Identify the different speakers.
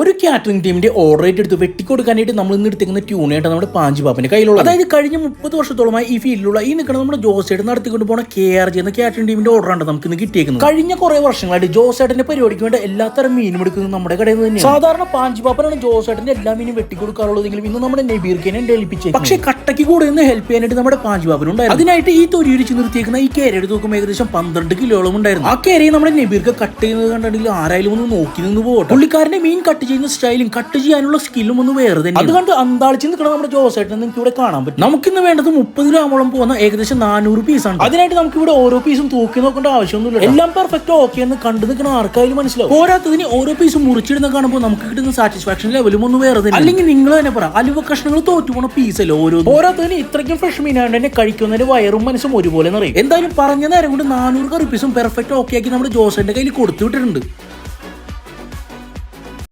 Speaker 1: ഒരു കാറ്ററിംഗ് ടീമിന്റെ order rate എടുത്ത് വെട്ടിക്കൊടുക്കാനായിട്ട് നമ്മൾ ഇന്ന് എടുത്തിരിക്കുന്ന ട്യൂണായിട്ട് നമ്മുടെ പാഞ്ചി പാപ്പിന്റെ കയ്യിലുള്ള അതായത് കഴിഞ്ഞ മുപ്പത് വർഷത്തോളമായി ഈ ഫീൽഡിലുള്ള ഈ നിൽക്കുന്ന നമ്മുടെ ജോസേട്ട് നടത്തിക്കൊണ്ട് പോണ കെ ആർ ജി എന്ന കാറ്ററിംഗ് ടീമിന്റെ ഓർഡറാണ് ആണ് നമുക്ക് ഇന്ന് കിട്ടിയേക്കുന്നത്. കഴിഞ്ഞ കുറെ വർഷങ്ങളായിട്ട് ജോസേട്ടന്റെ പരിപാടിക്ക് വേണ്ട എല്ലാത്തരം മീനും എടുക്കുന്നത് നമ്മുടെ കടയിൽ നിന്ന് സാധാരണ പാഞ്ചി പാപ്പനാണ് ജോസേട്ടന്റെ എല്ലാ മീനും വെട്ടിക്കൊടുക്കാറുള്ളതെങ്കിലും ഇന്ന് നമ്മുടെ നെബീർക്കിനെ ഡെലിപ്പിച്ചു പക്ഷേ കട്ടയ്ക്ക് കൂടെ ഒന്ന് ഹെൽപ്പ് ചെയ്യാനായിട്ട് നമ്മുടെ പാഞ്ചി പാപ്പനുണ്ടായിരുന്നു അതിനായിട്ട് ഈ തൊരിയിരിച്ച് നിർത്തിയേക്കുന്ന ഈ കേരയുടെ തൂക്കം ഏകദേശം പന്ത്രണ്ട് കിലോളം ഉണ്ടായിരുന്നു. ആ കേരയെ നമ്മുടെ നെബീർക്ക് കട്ട് ചെയ്യുന്നത് കണ്ടിട്ടുണ്ടെങ്കിൽ ആരായാലും ഒന്ന് നോക്കി നിന്ന് പോകട്ടെ. പുള്ളിക്കാരന്റെ മീൻ കട്ട് ചെയ്യുന്ന സ്റ്റൈലും കട്ട് ചെയ്യാനുള്ള സ്കില്ലും ഒന്ന് വേറെ തന്നെ അതുകൊണ്ട് അന്താളിച്ച് നിൽക്കണം നമ്മുടെ ജോസേട്ടൻ നിങ്ങൾക്ക് ഇവിടെ കാണാൻ പറ്റും. നമുക്കിന്ന് വേണ്ടത് മുപ്പത് ഗ്രാമോളം പോകുന്ന ഏകദേശം നാനൂറ് പീസാണ് അതിനായിട്ട് നമുക്ക് ഇവിടെ ഓരോ പീസും തൂക്കി നോക്കേണ്ട ആവശ്യമൊന്നുമില്ല എല്ലാം പെർഫെക്റ്റ് ഓക്കെ എന്ന് കണ്ടു നിൽക്കുന്ന ആർക്കായാലും മനസ്സിലാവും? പോരാത്തതിന് ഓരോ പീസും മുറിച്ചിടുന്ന കാണുമ്പോൾ നമുക്ക് കിട്ടുന്ന സാറ്റിസ്ഫാക്ഷൻ ലെവലും ഒന്ന് വേറെ തന്നെ അല്ലെങ്കിൽ നിങ്ങൾ തന്നെ പറ അലുവ കഷ്ണങ്ങൾ തോറ്റു പോണ പീസല്ലേ ഓരോ പോരാത്തതിന് ഇത്രയ്ക്കും ഫ്രഷ് മീനാണ്ട് തന്നെ കഴിക്കുന്നതിന് വയറും മനസ്സും ഒരുപോലെ നിറയും. എന്തായാലും പറഞ്ഞ നേരം കൊണ്ട് നാനൂറ് കറി പീസും പെർഫെക്റ്റ് ഓക്കെ ആക്കി നമ്മുടെ ജോസന്റെ കയ്യിൽ കൊടുത്തു വിട്ടിട്ടുണ്ട്.